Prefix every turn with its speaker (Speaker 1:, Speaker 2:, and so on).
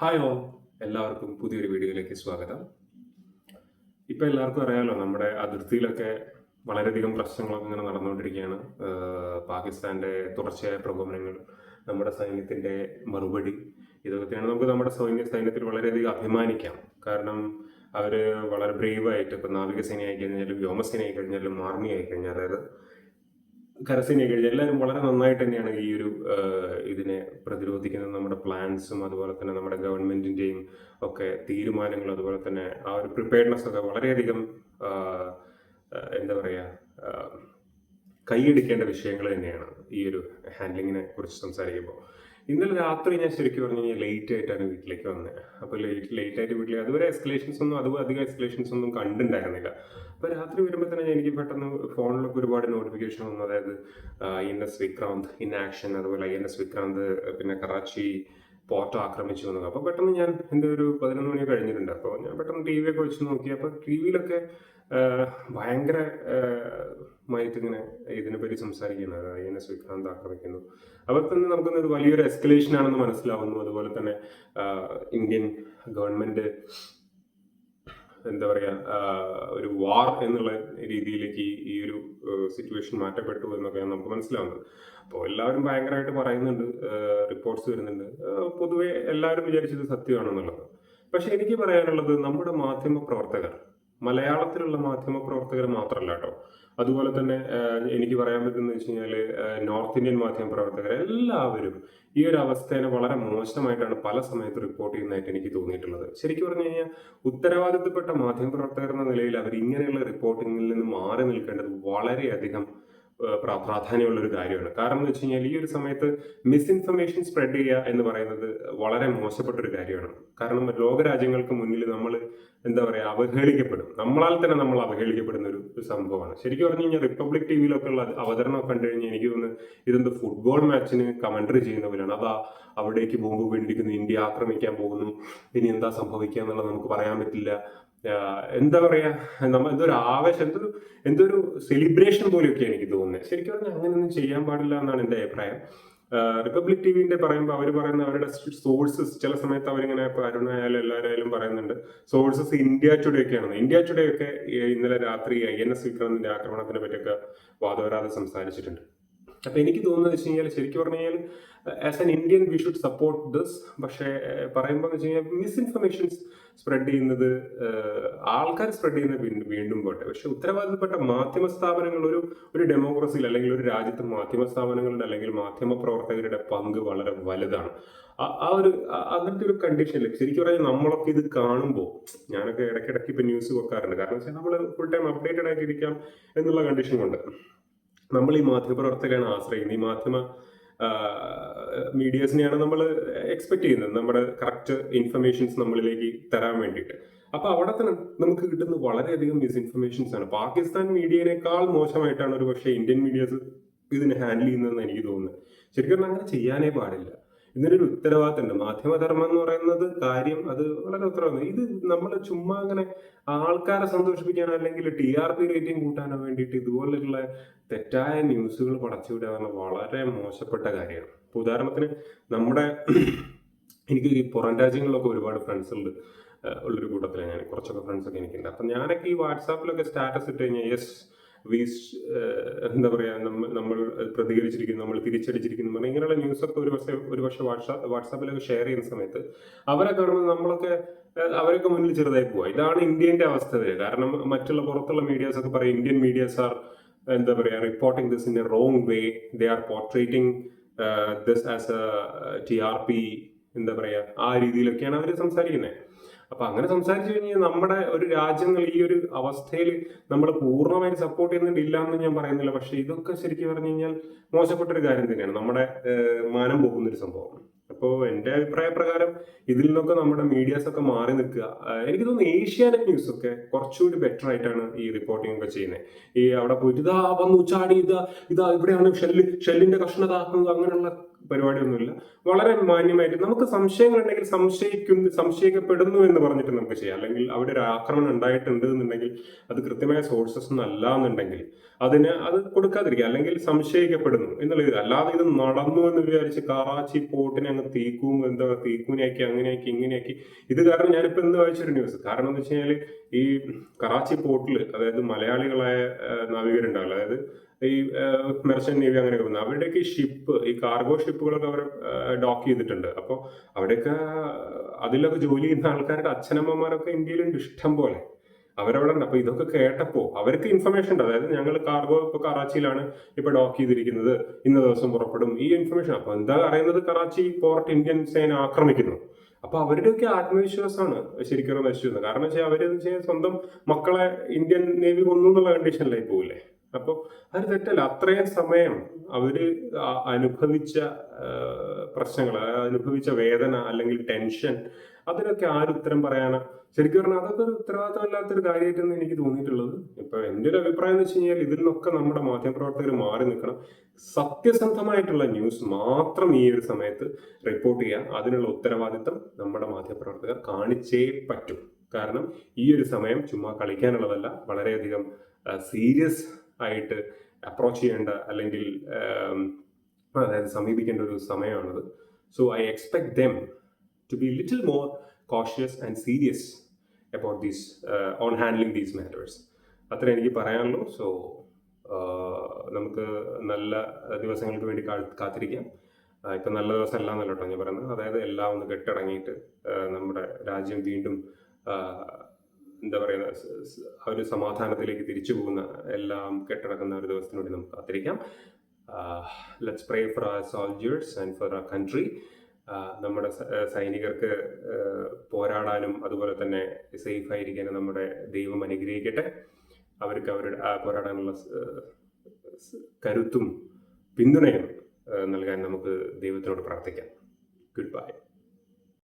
Speaker 1: Hi ഓ എല്ലാവർക്കും പുതിയൊരു വീഡിയോയിലേക്ക് സ്വാഗതം. ഇപ്പം എല്ലാവർക്കും അറിയാമല്ലോ നമ്മുടെ അതിർത്തിയിലൊക്കെ വളരെയധികം പ്രശ്നങ്ങളൊക്കെ ഇങ്ങനെ നടന്നുകൊണ്ടിരിക്കുകയാണ്. പാകിസ്ഥാന്റെ തുടർച്ചയായ പ്രകോപനങ്ങൾ നമ്മുടെ സൈന്യത്തിന്റെ മറുപടി ഇതൊക്കെയാണ് നമുക്ക് നമ്മുടെ സൈന്യ സൈന്യത്തിൽ വളരെയധികം അഭിമാനിക്കാം. കാരണം അവർ വളരെ ബ്രേവായിട്ട് ഇപ്പം നാവികസേന ആയി കഴിഞ്ഞാലും വ്യോമസേന ആയി കഴിഞ്ഞാലും ആർമി ആയിക്കഴിഞ്ഞാൽ അതായത് കരസേന കഴിഞ്ഞ എല്ലാവരും വളരെ നന്നായിട്ട് തന്നെയാണ് ഈ ഒരു ഇതിനെ പ്രതിരോധിക്കുന്നത്. നമ്മുടെ പ്ലാൻസും അതുപോലെ തന്നെ നമ്മുടെ ഗവൺമെന്റിന്റെയും ഒക്കെ തീരുമാനങ്ങളും അതുപോലെ തന്നെ ആ ഒരു പ്രിപ്പയർനെസ് ഒക്കെ വളരെയധികം എന്താ പറയാ കൈയെടുക്കേണ്ട വിഷയങ്ങൾ തന്നെയാണ് ഈ ഒരു ഹാൻഡ്ലിങ്ങിനെ കുറിച്ച് സംസാരിക്കുമ്പോൾ. ഇന്നലെ രാത്രി ഞാൻ ശരിക്കും പറഞ്ഞു കഴിഞ്ഞാൽ ലേറ്റ് ആയിട്ടാണ് വീട്ടിലേക്ക് വന്നത് അപ്പോൾ ലേറ്റ് ലേറ്റ് ആയിട്ട് വീട്ടിലേക്ക് അതുവരെ എസ്കലേഷൻസ് ഒന്നും അതും അധികം എസ്കലേഷൻസ് ഒന്നും കണ്ടുണ്ടായിരുന്നില്ല അപ്പോൾ രാത്രി വരുമ്പോൾ തന്നെ എനിക്ക് പെട്ടെന്ന് ഫോണിലൊക്കെ ഒരുപാട് നോട്ടിഫിക്കേഷൻ വന്നു. അതായത് IN S Vikrant in action അതുപോലെ എൻ എസ് വിക്രാന്ത് പിന്നെ കറാച്ചി പോർട്ട് ആക്രമിച്ചു വന്നത്. അപ്പോൾ പെട്ടെന്ന് ഞാൻ എന്റെ ഒരു പതിനൊന്ന് മണി കഴിഞ്ഞിട്ടുണ്ട്. അപ്പോൾ ഞാൻ പെട്ടെന്ന് ടി വി ഒക്കെ വെച്ച് നോക്കി. അപ്പോൾ ടി വിയിലൊക്കെ ഭയങ്കര ഇങ്ങനെ ഇതിനെപ്പറ്റി സംസാരിക്കുന്നത് എൻ എസ് വിക്രാന്ത് ആക്രമിക്കുന്നു. അപ്പോൾ തന്നെ നമുക്കൊന്ന് ഇത് വലിയൊരു എസ്കലേഷൻ ആണെന്ന് മനസ്സിലാവുന്നു. അതുപോലെ തന്നെ ഇന്ത്യൻ ഗവൺമെന്റ് എന്താ പറയാ ഒരു വാർ എന്നുള്ള രീതിയിലേക്ക് ഈ- ഒരു സിറ്റുവേഷൻ മാറ്റപ്പെട്ടു എന്നൊക്കെയാണ് നമുക്ക് മനസ്സിലാവുന്നത്. അപ്പോൾ എല്ലാവരും ഭയങ്കരമായിട്ട് പറയുന്നുണ്ട് റിപ്പോർട്ട്സ് വരുന്നുണ്ട്. പൊതുവെ എല്ലാവരും വിചാരിച്ചത് സത്യമാണെന്നുള്ളത്. പക്ഷെ എനിക്ക് പറയാനുള്ളത് നമ്മുടെ മാധ്യമ പ്രവർത്തകർ മലയാളത്തിലുള്ള മാധ്യമ പ്രവർത്തകർ മാത്രമല്ല കേട്ടോ അതുപോലെ തന്നെ എനിക്ക് പറയാൻ പറ്റുന്നത് വെച്ച് കഴിഞ്ഞാൽ നോർത്ത് ഇന്ത്യൻ മാധ്യമ പ്രവർത്തകർ എല്ലാവരും ഈ ഒരു അവസ്ഥേനെ വളരെ മോശമായിട്ടാണ് പല സമയത്ത് റിപ്പോർട്ട് ചെയ്യുന്നതായിട്ട് എനിക്ക് തോന്നിയിട്ടുള്ളത്. ശരിക്കും പറഞ്ഞു കഴിഞ്ഞാൽ ഉത്തരവാദിത്തപ്പെട്ട മാധ്യമ പ്രവർത്തകർ എന്ന നിലയിൽ അവർ ഇങ്ങനെയുള്ള റിപ്പോർട്ടിങ്ങിൽ നിന്ന് മാറി നിൽക്കേണ്ടത് വളരെയധികം പ്രാധാന്യമുള്ള ഒരു കാര്യമാണ്. കാരണം എന്ന് വെച്ച് കഴിഞ്ഞാൽ ഈ ഒരു സമയത്ത് മിസ്ഇൻഫർമേഷൻ സ്പ്രെഡ് ചെയ്യുക എന്ന് പറയുന്നത് വളരെ മോശപ്പെട്ട ഒരു കാര്യമാണ്. കാരണം ലോകരാജ്യങ്ങൾക്ക് മുന്നിൽ നമ്മൾ എന്താ പറയുക അവഹേളിക്കപ്പെടും. നമ്മളാൽ തന്നെ നമ്മൾ അവഹേളിക്കപ്പെടുന്ന ഒരു സംഭവമാണ്. ശരിക്കും പറഞ്ഞു കഴിഞ്ഞാൽ റിപ്പബ്ലിക് ടി വിയിലൊക്കെ ഉള്ള അവതരണം കണ്ടു കഴിഞ്ഞാൽ എനിക്ക് തോന്നുന്നു ഇതെന്ത് ഫുട്ബോൾ മാച്ചിന് കമന്ററി ചെയ്യുന്നവരാണ് അതാ അവിടേക്ക് ബോംബ് വീണ്ടിരിക്കുന്നു ഇന്ത്യ ആക്രമിക്കാൻ പോകുന്നു ഇനി എന്താ സംഭവിക്കുക എന്നുള്ളത് നമുക്ക് പറയാൻ പറ്റില്ല. എന്താ പറയാ നമ്മ എന്തൊരു ആവേശം എന്തൊരു എന്തൊരു സെലിബ്രേഷൻ പോലെയൊക്കെ എനിക്ക് തോന്നുന്നത്. ശരിക്കും പറഞ്ഞാൽ അങ്ങനെയൊന്നും ചെയ്യാൻ പാടില്ല എന്നാണ് എന്റെ അഭിപ്രായം. റിപ്പബ്ലിക് ടി വിന്റെ പറയുമ്പോൾ അവർ പറയുന്ന അവരുടെ സോഴ്സസ് ചില സമയത്ത് അവരിങ്ങനെ അരുണായാലും എല്ലാവരായാലും പറയുന്നുണ്ട്. സോഴ്സസ് ഇന്ത്യ ടുഡേ ഒക്കെയാണ് ഇന്ത്യ ടുഡേ ഒക്കെ ഇന്നലെ രാത്രി ഐ എൻ എസ് വിക്രമിന്റെ ആക്രമണത്തിനെ പറ്റിയൊക്കെ വാദവരാതെ സംസാരിച്ചിട്ടുണ്ട്. അപ്പൊ എനിക്ക് തോന്നുന്നത് വെച്ച് കഴിഞ്ഞാൽ ശരിക്കും പറഞ്ഞു കഴിഞ്ഞാൽ as an Indian we should support this പക്ഷേ പറയുമ്പോൾ വെച്ച് കഴിഞ്ഞാൽ മിസ്ഇൻഫർമേഷൻസ് സ്പ്രെഡ് ചെയ്യുന്നത് ആൾക്കാർ സ്പ്രെഡ് ചെയ്യുന്നത് വീണ്ടും വീണ്ടും പോട്ടെ. പക്ഷെ ഉത്തരവാദിത്തപ്പെട്ട മാധ്യമ സ്ഥാപനങ്ങൾ ഒരു ഒരു ഡെമോക്രസിയിൽ അല്ലെങ്കിൽ ഒരു രാജ്യത്തെ മാധ്യമ സ്ഥാപനങ്ങളുടെ അല്ലെങ്കിൽ മാധ്യമ പ്രവർത്തകരുടെ പങ്ക് വളരെ വലുതാണ്. ആ- ഒരു അങ്ങനത്തെ ഒരു കണ്ടീഷനിൽ ശരിക്കും പറഞ്ഞാൽ നമ്മളൊക്കെ ഇത് കാണുമ്പോൾ ഞാനൊക്കെ ഇടയ്ക്കിടയ്ക്ക് ഇപ്പൊ ന്യൂസ് വെക്കാറുണ്ട്. കാരണം വെച്ചാൽ നമ്മൾ ഫുൾ ടൈം അപ്ഡേറ്റഡ് ആയിട്ടിരിക്കാം എന്നുള്ള കണ്ടീഷൻ കൊണ്ട്. നമ്മൾ ഈ മാധ്യമപ്രവർത്തകരാണ് ആശ്രയിക്കുന്നത് ഈ മാധ്യമ മീഡിയസിനെയാണ് നമ്മൾ എക്സ്പെക്ട് ചെയ്യുന്നത്. നമ്മുടെ കറക്റ്റ് ഇൻഫർമേഷൻസ് നമ്മളിലേക്ക് തരാൻ വേണ്ടിയിട്ട്. അപ്പൊ അവിടെ തന്നെ നമുക്ക് കിട്ടുന്ന വളരെയധികം മിസ്ഇൻഫർമേഷൻസ് ആണ്. പാകിസ്ഥാൻ മീഡിയനേക്കാൾ മോശമായിട്ടാണ് ഒരു പക്ഷേ ഇന്ത്യൻ മീഡിയസ് ഇതിനെ ഹാൻഡിൽ ചെയ്യുന്നതെന്ന് എനിക്ക് തോന്നുന്നത്. ശരിക്കും അങ്ങനെ ചെയ്യാനേ പാടില്ല. ഇതിനൊരു ഉത്തരവാദിത്തമുണ്ട്. മാധ്യമധർമ്മം എന്ന് പറയുന്നത് കാര്യം അത് വളരെ ഉത്തരവാദിത്തം. ഇത് നമ്മൾ ചുമ്മാ അങ്ങനെ ആൾക്കാരെ സന്തോഷിപ്പിക്കാനോ അല്ലെങ്കിൽ ടി ആർ പി റേറ്റിംഗ് കൂട്ടാനോ വേണ്ടിയിട്ട് ഇതുപോലെയുള്ള തെറ്റായ ന്യൂസുകൾ പടച്ചുവിടുക എന്ന് വളരെ മോശപ്പെട്ട കാര്യമാണ്. ഇപ്പൊ ഉദാഹരണത്തിന് നമ്മുടെ എനിക്ക് ഈ പുറം രാജ്യങ്ങളിലൊക്കെ ഒരുപാട് ഫ്രണ്ട്സ് ഉണ്ട്. ഉള്ളൊരു കൂട്ടത്തിലാണ് ഞാൻ കുറച്ചൊക്കെ ഫ്രണ്ട്സ് ഒക്കെ എനിക്കുണ്ട്. അപ്പം ഞാനൊക്കെ ഈ വാട്സാപ്പിലൊക്കെ സ്റ്റാറ്റസ് ഇട്ട് കഴിഞ്ഞാൽ യെസ് വി എന്താ പറയാ നമ്മൾ പ്രതികരിച്ചിരിക്കുന്നു നമ്മൾ തിരിച്ചടിച്ചിരിക്കുന്നു പറഞ്ഞാൽ ഇങ്ങനെയുള്ള ന്യൂസൊക്കെ ഒരു പക്ഷേ ഒരു പക്ഷേ വാട്സാപ്പ് വാട്സാപ്പിലൊക്കെ ഷെയർ ചെയ്യുന്ന സമയത്ത് അവരെ കാണുമ്പോൾ നമ്മളൊക്കെ അവരൊക്കെ മുന്നിൽ ചെറുതായി പോവാ. ഇതാണ് ഇന്ത്യന്റെ അവസ്ഥ കാരണം മറ്റുള്ള പുറത്തുള്ള മീഡിയാസ് ഒക്കെ പറയും ഇന്ത്യൻ മീഡിയാസ് ആർ എന്താ പറയാ reporting this in a wrong way they are portraying this as a T R P എന്താ പറയാ ആ രീതിയിലൊക്കെയാണ് അവർ സംസാരിക്കുന്നത് അപ്പൊ അങ്ങനെ സംസാരിച്ചു കഴിഞ്ഞാൽ നമ്മുടെ ഒരു രാജ്യങ്ങൾ ഈ ഒരു അവസ്ഥയിൽ നമ്മൾ പൂർണമായിട്ട് സപ്പോർട്ട് ചെയ്യുന്നില്ല എന്ന് ഞാൻ പറയുന്നില്ല. പക്ഷെ ഇതൊക്കെ ശരിക്കും പറഞ്ഞു കഴിഞ്ഞാൽ മോശപ്പെട്ട ഒരു കാര്യം തന്നെയാണ്. നമ്മുടെ മാനം പോകുന്ന ഒരു സംഭവമാണ് അപ്പോൾ എന്റെ അഭിപ്രായ പ്രകാരം ഇതിൽ നിന്നൊക്കെ നമ്മുടെ മീഡിയാസ് ഒക്കെ മാറി നിൽക്കുക. എനിക്ക് തോന്നുന്നു ഏഷ്യാനെറ്റ് ന്യൂസ് ഒക്കെ കുറച്ചുകൂടി ബെറ്റർ ആയിട്ടാണ് ഈ റിപ്പോർട്ടിംഗ് ഒക്കെ ചെയ്യുന്നത്. ഈ അവിടെ പോയിട്ട് ഇതാ വന്നു ചാടി ഇതാ ഇതാ ഇവിടെയാണ് ഷെല്ല് ഷെല്ലിന്റെ കഷ്ണതാക്കുന്നത് അങ്ങനെയുള്ള പരിപാടിയൊന്നുമില്ല. വളരെ മാന്യമായിട്ട് നമുക്ക് സംശയങ്ങൾ ഉണ്ടെങ്കിൽ സംശയിക്കുന്നു സംശയിക്കപ്പെടുന്നു എന്ന് പറഞ്ഞിട്ട് നമുക്ക് ചെയ്യാം. അല്ലെങ്കിൽ അവിടെ ഒരു ആക്രമണം ഉണ്ടായിട്ടുണ്ട് എന്നുണ്ടെങ്കിൽ അത് കൃത്യമായ സോഴ്സസ് അല്ല എന്നുണ്ടെങ്കിൽ അതിന് അത് കൊടുക്കാതിരിക്കുക. അല്ലെങ്കിൽ സംശയിക്കപ്പെടുന്നു എന്നുള്ളത് അല്ലാതെ ഇത് നടന്നു എന്ന് വിചാരിച്ച് കറാച്ചി പോട്ടിനെ അങ്ങ് തീക്കും എന്താ തീക്കൂനെയാക്കി അങ്ങനെയാക്കി ഇങ്ങനെയാക്കി. ഇത് കാരണം ഞാനിപ്പോ എന്ത് വായിച്ചൊരു ന്യൂസ് കാരണം എന്ന് വെച്ച് കഴിഞ്ഞാൽ ഈ കറാച്ചി പോർട്ടിൽ അതായത് മലയാളികളായ നാവികരുണ്ടാവില്ല. അതായത് ഈ മെർച്ചൻ നേവി അങ്ങനെയൊക്കെ വന്നു അവിടെയൊക്കെ ഷിപ്പ് ഈ കാർഗോ ഷിപ്പുകളൊക്കെ അവർ ഡോക്ക് ചെയ്തിട്ടുണ്ട്. അപ്പോൾ അവിടെയൊക്കെ അതിലൊക്കെ ജോലി ചെയ്യുന്ന ആൾക്കാരുടെ അച്ഛനമ്മമാരൊക്കെ ഇന്ത്യയിലുണ്ട് ഇഷ്ടം പോലെ. അവരവിടെ ഉണ്ട്. അപ്പൊ ഇതൊക്കെ കേട്ടപ്പോ അവർക്ക് ഇൻഫർമേഷൻ ഉണ്ട്. അതായത് ഞങ്ങൾ കാർഗോ ഇപ്പൊ കറാച്ചിയിലാണ് ഇപ്പൊ ഡോക്ക് ചെയ്തിരിക്കുന്നത്. ഇന്ന ദിവസം പുറപ്പെടും. ഈ ഇൻഫർമേഷൻ അപ്പൊ എന്താ അറിയുന്നത് കറാച്ചി പോർട്ട് ഇന്ത്യൻ സേന ആക്രമിക്കുന്നു. അപ്പൊ അവരുടെയൊക്കെ ആത്മവിശ്വാസമാണ് ശരിക്കും നശിച്ചിരുന്നത് കാരണം വെച്ചാൽ അവർ എന്ന് വെച്ചാൽ സ്വന്തം മക്കളെ ഇന്ത്യൻ നേവി കൊന്നു എന്നുള്ള കണ്ടീഷനിലായി പോകില്ലേ അപ്പോൾ അത് തെറ്റല്ല. അത്രയും സമയം അവർ അനുഭവിച്ച പ്രശ്നങ്ങൾ അനുഭവിച്ച വേദന അല്ലെങ്കിൽ ടെൻഷൻ അതിനൊക്കെ ആര് ഉത്തരം പറയാനാ ശരിക്കും പറഞ്ഞാൽ അതൊക്കെ ഒരു ഉത്തരവാദിത്തമില്ലാത്തൊരു കാര്യമായിട്ടാണ് എനിക്ക് തോന്നിയിട്ടുള്ളത്. ഇപ്പൊ എന്റെ ഒരു അഭിപ്രായം എന്ന് വെച്ച് കഴിഞ്ഞാൽ ഇതിൽ നിന്നൊക്കെ നമ്മുടെ മാധ്യമപ്രവർത്തകർ മാറി നിൽക്കണം. സത്യസന്ധമായിട്ടുള്ള ന്യൂസ് മാത്രം ഈ ഒരു സമയത്ത് റിപ്പോർട്ട് ചെയ്യുക. അതിനുള്ള ഉത്തരവാദിത്തം നമ്മുടെ മാധ്യമപ്രവർത്തകർ കാണിച്ചേ പറ്റും. കാരണം ഈ ഒരു സമയം ചുമ്മാ കളിക്കാനുള്ളതല്ല. വളരെയധികം സീരിയസ് ആയിട്ട് അപ്രോച്ച് ചെയ്യേണ്ട അല്ലെങ്കിൽ അതായത് സമീപിക്കേണ്ട ഒരു സമയമാണത്. So I expect them to be little more cautious and serious about these on handling these matters അത്ര എനിക്ക് പറയാനുള്ളൂ. സോ നമുക്ക് നല്ല ദിവസങ്ങൾക്ക് വേണ്ടി കാത്തിരിക്കാം. ഇപ്പം നല്ല ദിവസം എല്ലാം എന്നല്ല കേട്ടോ ഞാൻ പറയുന്നത്. അതായത് എല്ലാം ഒന്ന് കെട്ടടങ്ങിയിട്ട് നമ്മുടെ രാജ്യം വീണ്ടും എന്താ പറയുന്ന ഒരു സമാധാനത്തിലേക്ക് തിരിച്ചു പോകുന്ന എല്ലാം കെട്ടടക്കുന്ന ഒരു ദിവസത്തിന് വേണ്ടി നമുക്ക് കാത്തിരിക്കാം. Let's pray for our soldiers and for our country നമ്മുടെ സൈനികർക്ക് പോരാടാനും അതുപോലെ തന്നെ സേഫ് ആയിരിക്കാനും നമ്മുടെ ദൈവം അനുഗ്രഹിക്കട്ടെ. അവർക്ക് അവരുടെ പോരാടാനുള്ള കരുത്തും പിന്തുണയും നൽകാൻ നമുക്ക് ദൈവത്തിനോട് പ്രാർത്ഥിക്കാം. Good bye